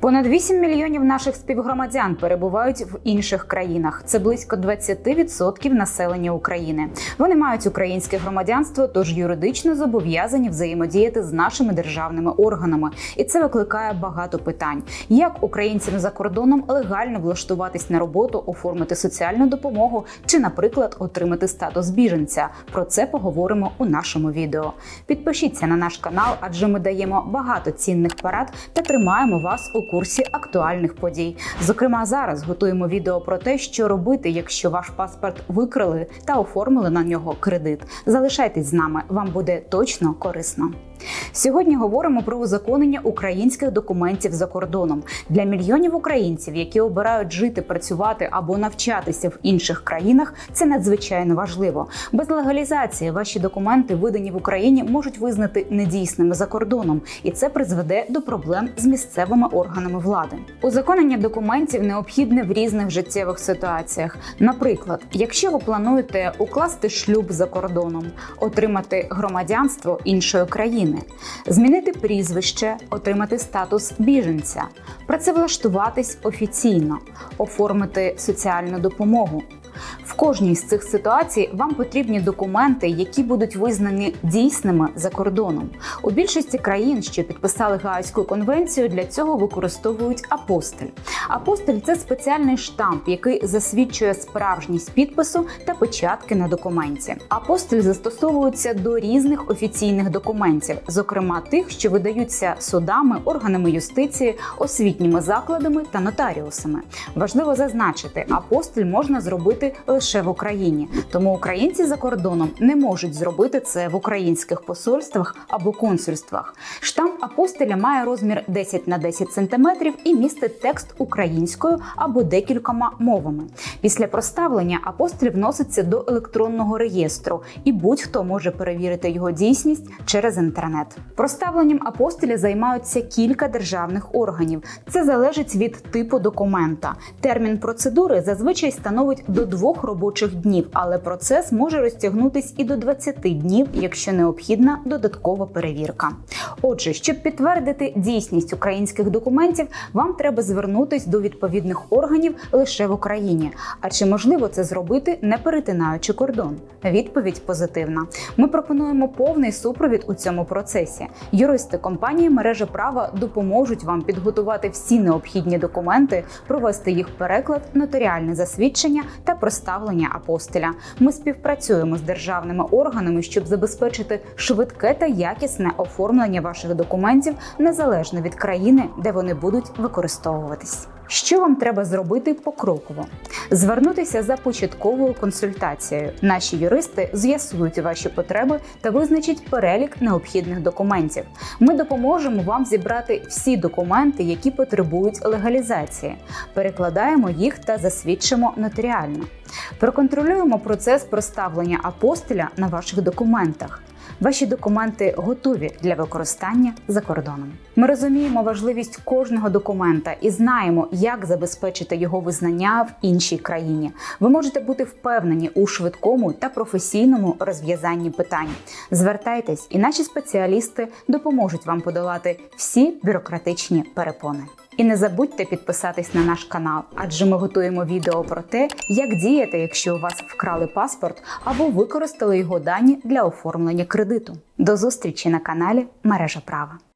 Понад 8 мільйонів наших співгромадян перебувають в інших країнах. Це близько 20% населення України. Вони мають українське громадянство, тож юридично зобов'язані взаємодіяти з нашими державними органами, і це викликає багато питань: як українцям за кордоном легально влаштуватись на роботу, оформити соціальну допомогу чи, наприклад, отримати статус біженця. Про це поговоримо у нашому відео. Підпишіться на наш канал, адже ми даємо багато цінних порад та тримаємо вас у курсі актуальних подій. Зокрема, зараз готуємо відео про те, що робити, якщо ваш паспорт викрили та оформили на нього кредит. Залишайтесь з нами, вам буде точно корисно. Сьогодні говоримо про узаконення українських документів за кордоном для мільйонів українців, які обирають жити, працювати або навчатися в інших країнах. Це надзвичайно важливо. Без легалізації ваші документи, видані в Україні, можуть визнати недійсними за кордоном, і це призведе до проблем з місцевими органами влади. Узаконення документів необхідне в різних життєвих ситуаціях. Наприклад, якщо ви плануєте укласти шлюб за кордоном, отримати громадянство іншої країни змінити прізвище, отримати статус біженця, працевлаштуватись офіційно, оформити соціальну допомогу. В кожній з цих ситуацій вам потрібні документи, які будуть визнані дійсними за кордоном. У більшості країн, що підписали Гаазьку конвенцію, для цього використовують апостиль. Апостиль це спеціальний штамп, який засвідчує справжність підпису та печатки на документі. Апостиль застосовується до різних офіційних документів, зокрема тих, що видаються судами, органами юстиції, освітніми закладами та нотаріусами. Важливо зазначити, апостиль можна зробити лише в Україні, тому українці за кордоном не можуть зробити це в українських посольствах або консульствах. Штамп апостиля має розмір 10 на 10 см і містить текст українською або декількома мовами. Після проставлення апостиль вноситься до електронного реєстру, і будь-хто може перевірити його дійсність через інтернет. Проставленням апостиля займаються кілька державних органів. Це залежить від типу документа. Термін процедури зазвичай становить до двох робочих днів, але процес може розтягнутись і до 20 днів, якщо необхідна додаткова перевірка. Отже, щоб підтвердити дійсність українських документів, вам треба звернутись до відповідних органів лише в Україні. А чи можливо це зробити, не перетинаючи кордон? Відповідь позитивна. Ми пропонуємо повний супровід у цьому процесі. Юристи компанії мережа права допоможуть вам підготувати всі необхідні документи, провести їх переклад, нотаріальне засвідчення та проставлення апостиля. Ми співпрацюємо з державними органами, щоб забезпечити швидке та якісне оформлення ваших документів незалежно від країни, де вони будуть використовуватись. Що вам треба зробити покроково? Звернутися за початковою консультацією. Наші юристи з'ясують ваші потреби та визначать перелік необхідних документів. Ми допоможемо вам зібрати всі документи, які потребують легалізації, перекладаємо їх та засвідчимо нотаріально. Проконтролюємо процес проставлення апостиля на ваших документах. Ваші документи готові для використання за кордоном. Ми розуміємо важливість кожного документа і знаємо, як забезпечити його визнання в іншій країні. Ви можете бути впевнені у швидкому та професійному розв'язанні питань. Звертайтесь, і наші спеціалісти допоможуть вам подолати всі бюрократичні перепони. І не забудьте підписатись на наш канал, адже ми готуємо відео про те, як діяти, якщо у вас вкрали паспорт або використали його дані для оформлення кредиту. До зустрічі на каналі Мережа Права.